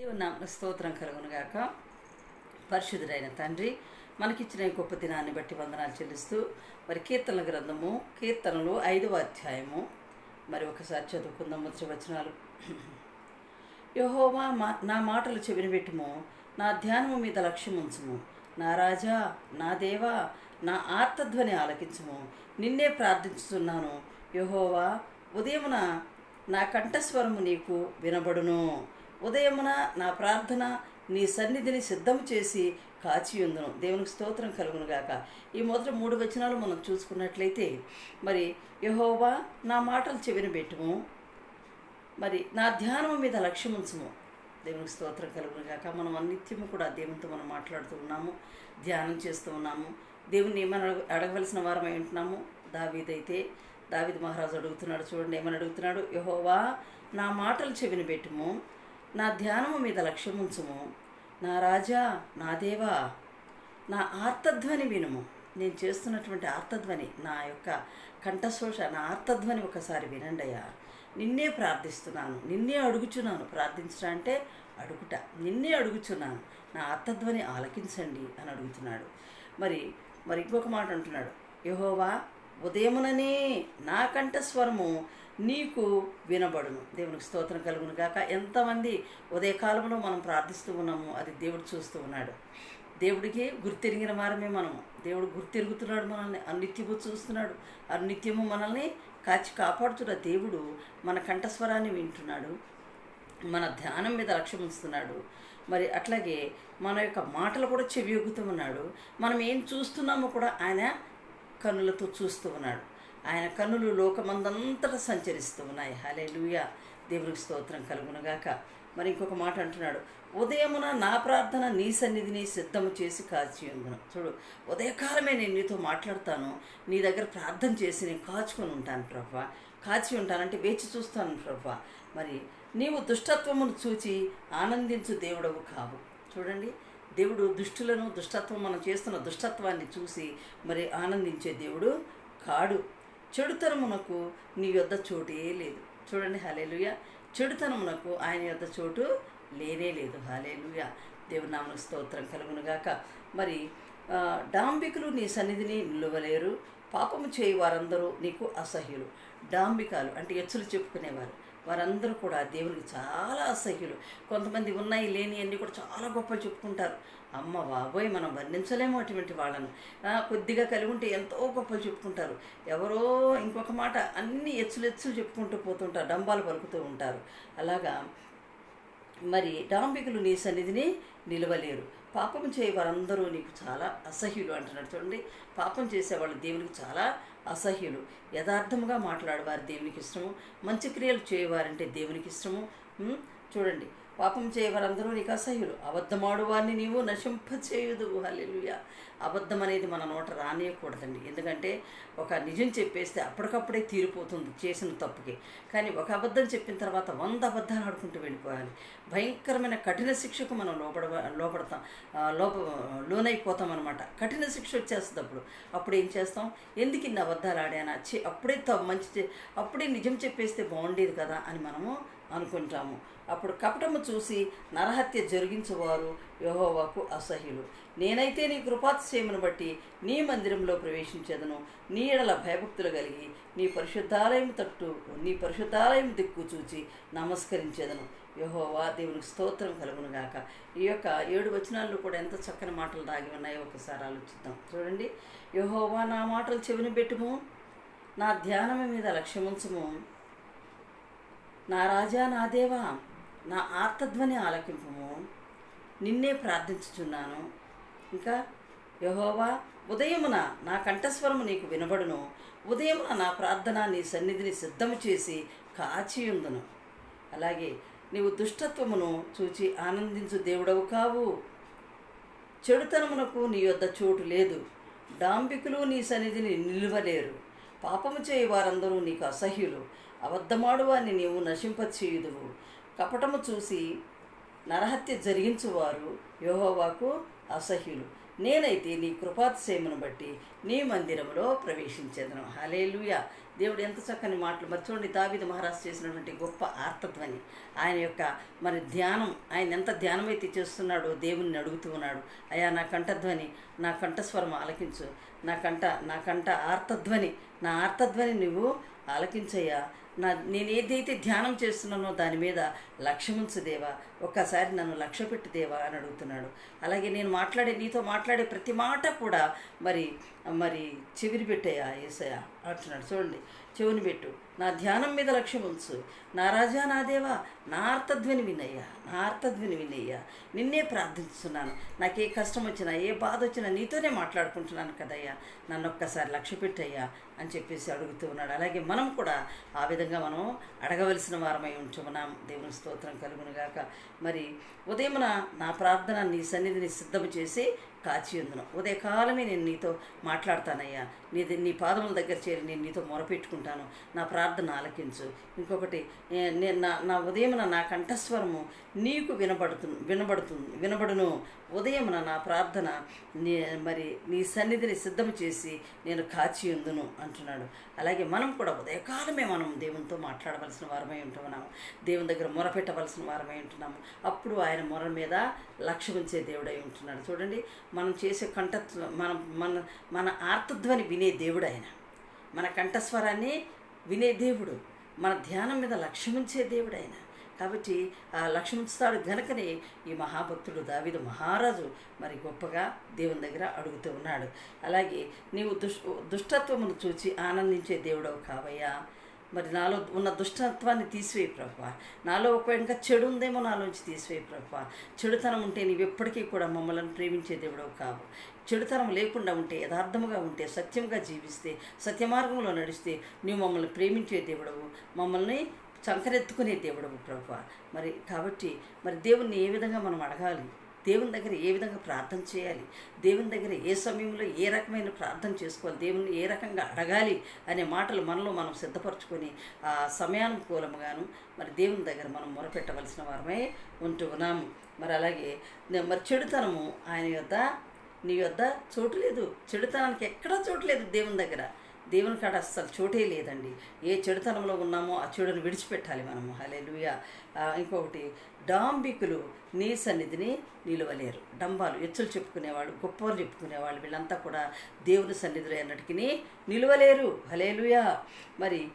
దేవుని నామ స్తోత్రం కలుగునుగాక పరిశుద్ధుడైన తండ్రి మనకిచ్చిన ఈ గొప్ప దినాన్ని బట్టి వందనాలు చెల్లిస్తూ మరి కీర్తనల గ్రంథము కీర్తనలు ఐదవ అధ్యాయము. మరి ఒకసారి చదువుకుందాం మొదటి వచనాలు యహోవా మా నా మాటలు చెవిని పెట్టుము నా ధ్యానము మీద లక్ష్యం ఉంచుము. నా రాజా నా దేవా నా ఆర్తధ్వని ఆలకించుము. నిన్నే ప్రార్థించుతున్నాను యహోవా ఉదయమున నా కంఠస్వరము నీకు వినబడును. ఉదయమున నా ప్రార్థన నీ సన్నిధిని సిద్ధం చేసి కాచియుందును దేవునికి స్తోత్రం కలుగును గాక. ఈ మొదటి మూడు వచనాలు మనం చూసుకున్నట్లయితే మరి యహోవా నా మాటలు చెవిన పెట్టుము. మరి నా ధ్యానం మీద లక్ష్యం ఉంచుము దేవునికి స్తోత్రం కలుగును గాక. మనం అన్నిత్యము కూడా దేవునితో మనం మాట్లాడుతూ ఉన్నాము ధ్యానం చేస్తూ ఉన్నాము. దేవుని ఏమని అడగ అడగవలసిన వారమై ఉంటున్నాము? దావీదైతే దావిద్ మహారాజు అడుగుతున్నాడు చూడండి ఏమని అడుగుతున్నాడు? యహోవా నా మాటలు చెవిని పెట్టుము. నా ధ్యానము మీద లక్ష్యముంచుము. నా రాజా నా దేవా నా ఆర్తధ్వని వినుము. నేను చేస్తున్నటువంటి ఆర్తధ్వని నా యొక్క కంఠశోష నా ఆర్తధ్వని ఒకసారి వినండి అయ్యా. నిన్నే ప్రార్థిస్తున్నాను నిన్నే అడుగుచున్నాను. ప్రార్థించడం అంటే అడుగుట నిన్నే అడుగుచున్నాను. నా ఆర్తధ్వని ఆలకించండి అని అడుగుతున్నాడు. మరి మరి ఇంకొక మాట అంటున్నాడు. యహోవా ఉదయముననే నా కంఠస్వరము నీకు వినబడును. దేవునికి స్తోత్రం కలుగును గాక. ఎంతమంది ఉదయకాలంలో మనం ప్రార్థిస్తూ ఉన్నాము అది దేవుడు చూస్తూ ఉన్నాడు. దేవుడికి గుర్తెరిగిన వారమే మనము. దేవుడు గుర్తిరుగుతున్నాడు మనల్ని. అనిత్యము చూస్తున్నాడు. అనిత్యము మనల్ని కాచి కాపాడుతున్న దేవుడు మన కంఠస్వరాన్ని వింటున్నాడు. మన ధ్యానం మీద లక్ష్యం ఉంచుతున్నాడు. మరి అట్లాగే మన యొక్క మాటలు కూడా చెవియొగ్గుతూ ఉన్నాడు. మనం ఏం చూస్తున్నామో కూడా ఆయన కన్నులతో చూస్తూ ఉన్నాడు. ఆయన కన్నులు లోకమందంతటా సంచరిస్తూ ఉన్నాయి. హలే దేవునికి స్తోత్రం కలుగునగాక మరి ఇంకొక మాట అంటున్నాడు. ఉదయమున నా ప్రార్థన నీ సన్నిధిని సిద్ధము చేసి కాచి ఉందును చూడు ఉదయకాలమే నేను నీతో మాట్లాడతాను. నీ దగ్గర ప్రార్థన చేసి నేను కాచుకొని ఉంటాను ప్రభా. కాచి ఉంటానంటే వేచి చూస్తాను ప్రభా. మరి నీవు దుష్టత్వమును చూచి ఆనందించు దేవుడవు కావు. చూడండి దేవుడు దుష్టులను దుష్టత్వం మనం చేస్తున్న దుష్టత్వాన్ని చూసి మరి ఆనందించే దేవుడు కాడు. చెడుతనమునకు నీ యొద్ద చోటే లేదు. చూడండి హలేలుయ చెడుతనమునకు ఆయన యొద్ద చోటు లేనే లేదు. హలేలుయ దేవుని స్తోత్రం కలుగునుగాక. మరి డాంబికులు నీ సన్నిధిని నిలువలేరు. పాపము చేయి వారందరూ నీకు అసహ్యులు. డాంబికాలు అంటే ఎచ్చులు చెప్పుకునేవారు. వారందరూ కూడా దేవునికి చాలా అసహ్యులు. కొంతమంది ఉన్నాయి లేని అన్నీ కూడా చాలా గొప్పలు చెప్పుకుంటారు. అమ్మ బాబోయ్ మనం వర్ణించలేము అటువంటి వాళ్ళను. కొద్దిగా కలిగి ఉంటే ఎంతో గొప్పలు చెప్పుకుంటారు. ఎవరో ఇంకొక మాట అన్ని ఎచ్చులు ఎచ్చులు చెప్పుకుంటూ పోతుంటారు డంబాలు పలుకుతూ ఉంటారు. అలాగా మరి డాంబికులు నీ సన్నిధిని నిలవలేరు. పాపం చేయ వారందరూ నీకు చాలా అసహ్యులు అంటున్నాడు. చూడండి పాపం చేసేవాళ్ళు దేవునికి చాలా అసహ్యులు. యథార్థముగా మాట్లాడేవారు దేవునికి ఇష్టము. మంచి క్రియలు చేయవారంటే దేవునికి ఇష్టము. చూడండి పాపం చేయవారందరూ నీకు అసహ్యులు అబద్ధమాడు వారిని నీవు నశింపచేయుదు హల్లెలుయ. అబద్ధం అనేది మన నోట రానియకూడదండి. ఎందుకంటే ఒక నిజం చెప్పేస్తే అప్పటికప్పుడే తీరిపోతుంది చేసిన తప్పుకి. కానీ ఒక అబద్ధం చెప్పిన తర్వాత వంద అబద్ధాలు ఆడుకుంటూ వెళ్ళిపోవాలి. భయంకరమైన కఠిన శిక్షకు మనం లోపడ లోపడతాం. లోప లోనైపోతాం అనమాట కఠిన శిక్ష వచ్చేస్తుంది అప్పుడు. అప్పుడు ఏం చేస్తాం? ఎందుకు ఇన్ని అబద్ధాలు ఆడానా? చె అప్పుడే త- మంచి అప్పుడే నిజం చెప్పేస్తే బాగుండేది కదా అని మనము అనుకుంటాము. అప్పుడు కపటము చూసి నరహత్య జరిగించేవారు యహోవాకు అసహ్యులు. నేనైతే నీ కృపాతిశయమును బట్టి నీ మందిరంలో ప్రవేశించేదను. నీ ఎడల భయభక్తులు కలిగి నీ పరిశుద్ధాలయం తట్టు నీ పరిశుద్ధాలయం దిక్కు చూచి నమస్కరించేదను. యహోవా దేవునికి స్తోత్రం కలుగునుగాక ఈ యొక్క ఏడు వచనాల్లో కూడా ఎంత చక్కని మాటలు దాగి ఉన్నాయో ఒకసారి ఆలోచిద్దాం. చూడండి. యహోవా నా మాటలు చెవిని పెట్టుము నా ధ్యానము మీద లక్ష్యముంచము. నా రాజా నా దేవా నా ఆర్తధ్వని ఆలకింపము. నిన్నే ప్రార్థించుచున్నాను. ఇంకా యహోవా ఉదయమున నా కంఠస్వరము నీకు వినబడును. ఉదయమున నా ప్రార్థన నీ సన్నిధిని సిద్ధము చేసి కాచియుందును. అలాగే నీవు దుష్టత్వమును చూచి ఆనందించు దేవుడవు కావు. చెడుతనమునకు నీ యొద్ద చోటు లేదు. డాంబికులు నీ సన్నిధిని నిలువలేరు. పాపము చేయి వారందరూ నీకు అసహ్యులు. అబద్ధమాడువాని నీవు నశింపచేయుదువు. కపటము చూసి నరహత్య జరిగించువారు యోహోవాకు అసహ్యులు. నేనైతే నీ కృపాతిశయమును బట్టి నీ మందిరంలో ప్రవేశించేదను. హలేలుయ దేవుడు ఎంత చక్కని మాటలు. మరి చూడండి దావిద మహారాజ్ చేసినటువంటి గొప్ప ఆర్తధ్వని. ఆయన యొక్క మరి ధ్యానం ఆయన ఎంత ధ్యానం అయితే చేస్తున్నాడో దేవుని అడుగుతూ ఉన్నాడు. అయా నా కంఠధ్వని నా కంఠస్వరం ఆలకించు. నా కంఠ నా కంఠ ఆర్తధ్వని నా ఆర్తధ్వని నువ్వు ఆలకించయ్యా. నా నేను ఏదైతే ధ్యానం చేస్తున్నానో దాని మీద లక్ష్యముంచు దేవా. ఒక్కసారి నన్ను లక్ష్య పెట్టు దేవా అని అడుగుతున్నాడు. అలాగే నేను మాట్లాడే నీతో మాట్లాడే ప్రతి మాట కూడా మరి మరి చెవిని పెట్టయ్యా ఏసయ్యా అంటున్నాడు. చూడండి చెవిని పెట్టు. నా ధ్యానం మీద లక్ష్యం ఉంచు. నా రాజా నా దేవా నా అర్థధ్వని వినయ్యా నా అర్థధ్వని వినయ్యా. నిన్నే ప్రార్థిస్తున్నాను. నాకు ఏ కష్టం వచ్చినా ఏ బాధ వచ్చినా నీతోనే మాట్లాడుకుంటున్నాను కదయ్యా. నన్ను ఒక్కసారి లక్ష్య పెట్టయ్యా. అని చెప్పేసి అడుగుతూ ఉన్నాడు. అలాగే మనం కూడా ఆ విధంగా మనం అడగవలసిన వారమై ఉంటున్నాం. దేవుని స్తోత్రం కలుగునుగాక మరి ఉదయమున నా ప్రార్థన నీ సన్నిధిని సిద్ధము చేసి కాచి ఉందును. ఉదయకాలమే నేను నీతో మాట్లాడతానయ్యా. నీ నీ పాదముల దగ్గర చేరి నేను నీతో మొరపెట్టుకుంటాను. నా ప్రార్థన ఆలకించు. ఇంకొకటి నేను నా నా ఉదయమున నా కంఠస్వరము నీకు వినబడుతు వినబడుతుంది వినబడును. ఉదయమున నా ప్రార్థన నీ మరి నీ సన్నిధిని సిద్ధం చేసి నేను కాచి ఉందును అంటున్నాడు. అలాగే మనం కూడా ఉదయకాలమే మనం దేవునితో మాట్లాడవలసిన వారమై ఉంటున్నాము. దేవుని దగ్గర మొరపెట్టవలసిన వారమై ఉంటున్నాము. అప్పుడు ఆయన మొర మీద లక్ష్యం ఉంచే దేవుడై ఉంటున్నాడు. చూడండి మనం చేసే కంఠత్వ మనం మన మన ఆర్తధ్వని వినే దేవుడు ఆయన మన కంఠస్వరాన్ని వినే దేవుడు మన ధ్యానం మీద లక్ష్యం ఉంచే దేవుడు ఆయన కాబట్టి ఆ లక్ష్యం గనుకనే ఈ మహాభక్తుడు దావిదు మహారాజు. మరి గొప్పగా దేవుని దగ్గర అడుగుతూ ఉన్నాడు. అలాగే నీవు దుష్ దుష్టత్వమును చూచి ఆనందించే దేవుడవు కావయ్యా. మరి నాలో ఉన్న దుష్టత్వాన్ని తీసివేయి ప్రభు నాలో ఒక ఇంకా చెడు ఉందేమో నాలోంచి తీసివేయి ప్రభు చెడుతనం ఉంటే నీవు ఎప్పటికీ కూడా మమ్మల్ని ప్రేమించే దేవుడవు కావు. చెడుతనం లేకుండా ఉంటే యథార్థముగా ఉంటే సత్యంగా జీవిస్తే సత్యమార్గంలో నడిస్తే నీవు మమ్మల్ని ప్రేమించే దేవుడవు. మమ్మల్ని చంకరెత్తుకునే దేవుడు ప్రభు. మరి కాబట్టి మరి దేవుణ్ణి ఏ విధంగా మనం అడగాలి? దేవుని దగ్గర ఏ విధంగా ప్రార్థన చేయాలి? దేవుని దగ్గర ఏ సమయంలో ఏ రకమైన ప్రార్థన చేసుకోవాలి? దేవుని ఏ రకంగా అడగాలి అనే మాటలు మనలో మనం సిద్ధపరచుకొని ఆ సమయానుకూలముగాను మరి దేవుని దగ్గర మనం మొరపెట్టవలసిన వారమే ఉంటూ ఉన్నాము మరి అలాగే మరి చెడుతనము ఆయన యొద్ద నీ యొద్ద చోటు లేదు. చెడుతనానికి ఎక్కడా చోటు లేదు దేవుని దగ్గర. దేవుని కాడ అస్సలు చోటే లేదండి. ఏ చెడుతనంలో ఉన్నామో ఆ చెడును విడిచిపెట్టాలి మనము హలెలుయ ఇంకొకటి డాంబికులు నీ సన్నిధిని నిలవలేరు. డంబాలు ఎచ్చులు చెప్పుకునేవాళ్ళు గొప్పలు చెప్పుకునేవాళ్ళు వీళ్ళంతా కూడా దేవుని సన్నిధిలో అన్నటికీ నిలవలేరు. హలేలుయా మరి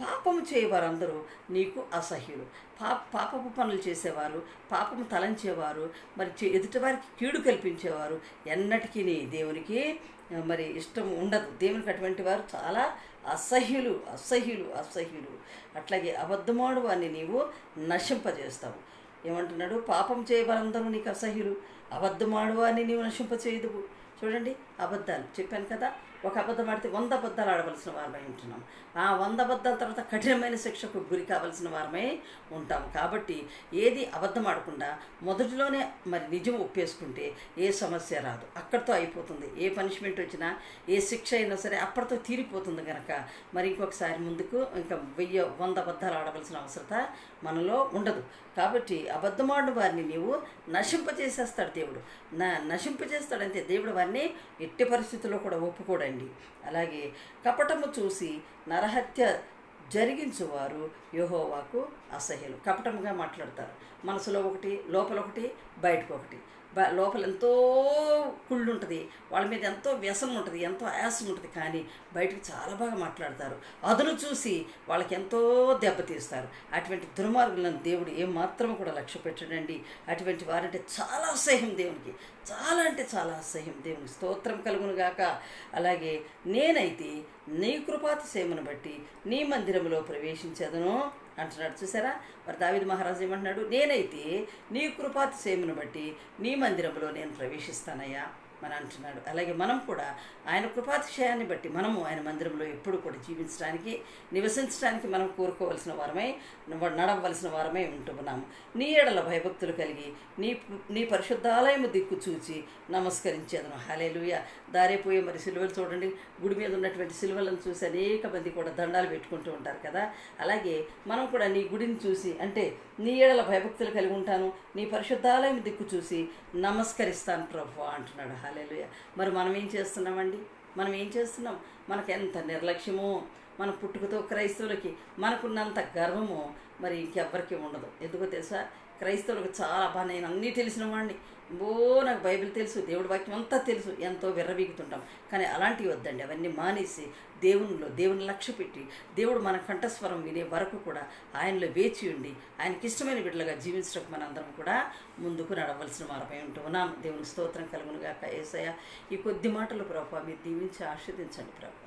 పాపము చేయవారందరూ నీకు అసహ్యులు. పాప పాపపు పనులు చేసేవారు పాపము తలంచేవారు మరి చే- ఎదుటివారికి కీడు కల్పించేవారు. ఎన్నటికీ దేవునికి మరి ఇష్టం ఉండదు. దేవునికి అటువంటి వారు చాలా అసహ్యులు అసహ్యులు అసహ్యులు. అట్లాగే అబద్ధమాడు అని నీవు నశింపజేస్తావు. ఏమంటున్నాడు? పాపం చేయవారందరూ నీకు అసహ్యులు. అబద్ధమాడు అని నీవు నశింపచేయదు చూడండి అబద్ధాలు. చెప్పాను కదా ఒక అబద్ధం ఆడితే వంద అబద్ధాలు ఆడవలసిన వారమై ఉంటున్నాం. ఆ వంద అబద్ధాల తర్వాత కఠినమైన శిక్షకు గురి కావలసిన వారమై ఉంటాం. కాబట్టి ఏది అబద్ధం ఆడకుండా మొదటిలోనే మరి నిజం ఒప్పేసుకుంటే ఏ సమస్య రాదు. అక్కడితో అయిపోతుంది. ఏ పనిష్మెంట్ వచ్చినా ఏ శిక్ష అయినా సరే అప్పటితో తీరిపోతుంది కనుక మరి ఇంకొకసారి ముందుకు ఇంకా వెయ్యి వంద అబద్ధాలు ఆడవలసిన అవసరత మనలో ఉండదు. కాబట్టి అబద్ధమాడిన వారిని నీవు నశింపజేసేస్తాడు దేవుడు. నా నశింపజేస్తాడంతే దేవుడు వారిని ఎట్టి పరిస్థితుల్లో కూడా ఒప్పుకోడండి అలాగే కపటము చూసి నరహత్య జరిగించువారు యెహోవాకు అసహ్యులు. కపటముగా మాట్లాడతారు. మనసులో ఒకటి లోపల ఒకటి బయటకు ఒకటి. బ- లోపల ఎంతో కుళ్ళు ఉంటుంది. వాళ్ళ మీద ఎంతో వ్యసనం ఉంటుంది ఎంతో ఆయాసం ఉంటుంది. కానీ బయటకు చాలా బాగా మాట్లాడతారు. అదును చూసి వాళ్ళకి ఎంతో దెబ్బతీస్తారు అటువంటి దుర్మార్గులను దేవుడు ఏమాత్రం కూడా లక్ష్య పెట్టడండి అటువంటి వారంటే చాలా అసహ్యం దేవునికి. చాలా అంటే చాలా అసహ్యం. దేవుని స్తోత్రం కలుగును గాక. అలాగే నేనైతే నీ సేమను బట్టి నీ మందిరములో ప్రవేశించదను అంటున్నాడు. చూసారా? మరి దావిద్ మహారాజు ఏమంటున్నాడు? నేనైతే నీ సేమను బట్టి నీ మందిరంలో నేను ప్రవేశిస్తానయ్యా. అని అంటున్నాడు. అలాగే మనం కూడా ఆయన కృపాతిశయాన్ని బట్టి మనము ఆయన మందిరంలో ఎప్పుడు కూడా జీవించడానికి నివసించడానికి మనం కోరుకోవలసిన వారమై నడవలసిన వారమై ఉంటున్నాము నీ ఏడల భయభక్తులు కలిగి నీ నీ పరిశుద్ధాలయము దిక్కు చూచి నమస్కరించేదను హాలేలుయ దారిపోయే మరి సిలువలు చూడండి. గుడి మీద ఉన్నటువంటి సిలువలను చూసి అనేక మంది కూడా దండాలు పెట్టుకుంటూ ఉంటారు కదా. అలాగే మనం కూడా నీ గుడిని చూసి అంటే నీ ఏడల భయభక్తులు కలిగి ఉంటాను నీ పరిశుద్ధాలయం దిక్కు చూసి నమస్కరిస్తాను ప్రభు అంటున్నాడు. హాలేలుయ మరి మనం ఏం చేస్తున్నామండి? మనం ఏం చేస్తున్నాం? మనకెంత ఎంత నిర్లక్ష్యమో మన పుట్టుకతో క్రైస్తవులకి మనకున్నంత గర్వము మరి ఇంకెవ్వరికి ఉండదు. ఎందుకో తెలుసా? క్రైస్తవులకు చాలా బాగా నేను అన్నీ తెలిసిన వాడిని ఓ నాకు బైబిల్ తెలుసు దేవుడి వాక్యం అంతా తెలుసు ఎంతో విర్రవీగుతుంటాం. కానీ అలాంటివి వద్దండి అవన్నీ మానేసి దేవునిలో దేవుని లక్ష్య పెట్టి దేవుడు మన కంఠస్వరం వినే వరకు కూడా ఆయనలో వేచి ఉండి ఆయనకి ఇష్టమైన బిడ్డలుగా జీవించడానికి మనందరం కూడా ముందుకు నడవలసిన వారమై ఉంటున్నాం దేవుని స్తోత్రం కలుగునుగాక ఏసయ్య ఈ కొద్ది మాటలు ప్రభావ మీరు దీవించి ఆస్వాదించండి ప్రభు.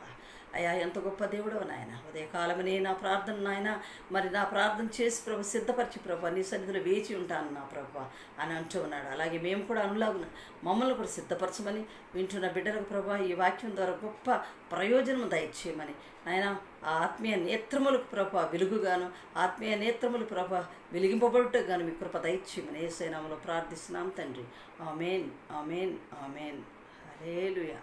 అయ్యా ఎంత గొప్ప దేవుడో నాయన. ఉదయకాలమనే నా ప్రార్థన నాయన. మరి నా ప్రార్థన చేసి ప్రభు సిద్ధపరిచి ప్రభు నీ సన్నిధిలో వేచి ఉంటాను నా ప్రభు అని అంటూ ఉన్నాడు. అలాగే మేము కూడా అనులాగున మమ్మల్ని కూడా సిద్ధపరచమని వింటున్న బిడ్డలకు ప్రభు ఈ వాక్యం ద్వారా గొప్ప ప్రయోజనం దయచేయమని. ఆయన ఆ ఆత్మీయ నేత్రములకు ప్రభ వెలుగుగాను ఆత్మీయ నేత్రములు ప్రభ వెలిగింపబడుటకు గాను మీ కృప దయచేయమని ఏసైనామలో ప్రార్థిస్తున్నాం తండ్రి. Amen amen amen. హరేలుయా